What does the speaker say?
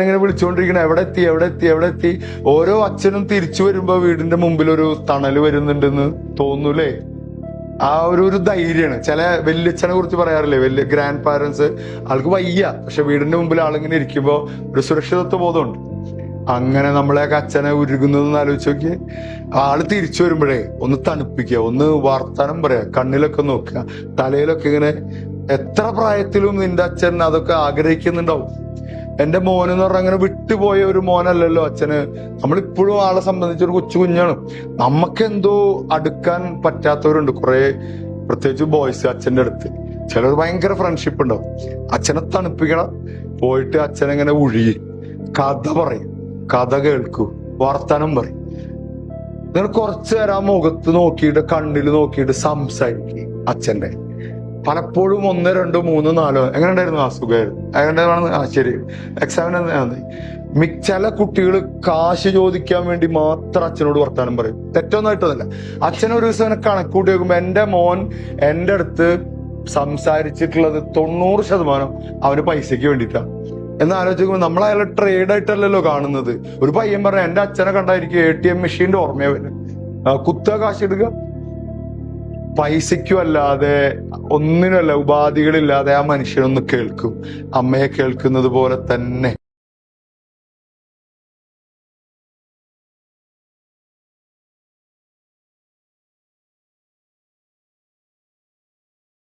ഇങ്ങനെ വിളിച്ചുകൊണ്ടിരിക്കണം എവിടെ എത്തി എവിടെ എത്തി എവിടെ എത്തി ഓരോ അച്ഛനും തിരിച്ചു വരുമ്പോ വീടിന്റെ മുമ്പിൽ ഒരു തണൽ വരുന്നുണ്ടെന്ന് തോന്നൂലേ? ആ ഒരു ഒരു ധൈര്യമാണ്. ചില വല്യച്ഛനെ കുറിച്ച് പറയാറില്ലേ? വലിയ ഗ്രാൻഡ് പാരന്റ്സ് ആൾക്ക് വയ്യ. പക്ഷെ വീടിന്റെ മുമ്പിൽ ആളിങ്ങനെ ഇരിക്കുമ്പോ ഒരു സുരക്ഷിതത്വ ബോധമുണ്ട്. അങ്ങനെ നമ്മളെയൊക്കെ അച്ഛനെ ഉരുകുന്നതെന്ന് ആലോചിച്ച് നോക്കി ആൾ തിരിച്ചു വരുമ്പോഴേ ഒന്ന് തണുപ്പിക്കുക ഒന്ന് വർത്തനം പറയാ കണ്ണിലൊക്കെ നോക്കുക തലയിലൊക്കെ ഇങ്ങനെ എത്ര പ്രായത്തിലും നിന്റെ അച്ഛൻ അതൊക്കെ ആഗ്രഹിക്കുന്നുണ്ടാവും. എന്റെ മോനെന്ന് പറഞ്ഞാൽ അങ്ങനെ വിട്ടുപോയ ഒരു മോനല്ലല്ലോ അച്ഛന്. നമ്മളിപ്പോഴും ആളെ സംബന്ധിച്ച് ഒരു കൊച്ചു കുഞ്ഞാണ്. നമുക്ക് എന്തോ അടുക്കാൻ പറ്റാത്തവരുണ്ട് കുറെ പ്രത്യേകിച്ച് ബോയ്സ് അച്ഛന്റെ അടുത്ത്. ചിലർ ഭയങ്കര ഫ്രണ്ട്ഷിപ്പ് ഉണ്ടാവും. അച്ഛനെ തണുപ്പിക്കണം പോയിട്ട് അച്ഛനെങ്ങനെ ഒഴുകി കഥ പറയും കഥ കേൾക്കൂ വർത്തനം പറയും. നിങ്ങൾ കുറച്ചു നേരം ആ മുഖത്ത് നോക്കിയിട്ട് കണ്ണിൽ നോക്കിയിട്ട് സംസാരിക്കും അച്ഛന്റെ പലപ്പോഴും ഒന്ന് രണ്ട് മൂന്ന് നാലോ എങ്ങനെ ഉണ്ടായിരുന്നു ആ സുഖമായിരുന്നു. എങ്ങനെ ആ ശരി. എക്സാമിന് ചില കുട്ടികൾ കാശ് ചോദിക്കാൻ വേണ്ടി മാത്രം അച്ഛനോട് വർത്താനം പറയും. തെറ്റൊന്നായിട്ടതല്ല അച്ഛൻ ഒരു ദിവസം എന്നെ കണക്കൂട്ടി നോക്കുമ്പോ എന്റെ മോൻ എന്റെ അടുത്ത് സംസാരിച്ചിട്ടുള്ളത് തൊണ്ണൂറ് ശതമാനം അവന് പൈസയ്ക്ക് വേണ്ടിയിട്ടാണ് എന്ന് ആലോചിക്കുമ്പോൾ നമ്മൾ അയാളെ ട്രേഡ് ആയിട്ടല്ലല്ലോ കാണുന്നത്. ഒരു പയ്യൻ പറഞ്ഞ എന്റെ അച്ഛനെ കണ്ടായിരിക്കും എ ടി എം മെഷീന്റെ ഓർമ്മയെ വരും കാശ് എടുക്കുക പൈസയ്ക്കും അല്ലാതെ ഒന്നിനുമല്ല ഉപാധികളില്ലാതെ ആ മനുഷ്യനൊന്ന് കേൾക്കും. അമ്മയെ കേൾക്കുന്നത് പോലെ തന്നെ.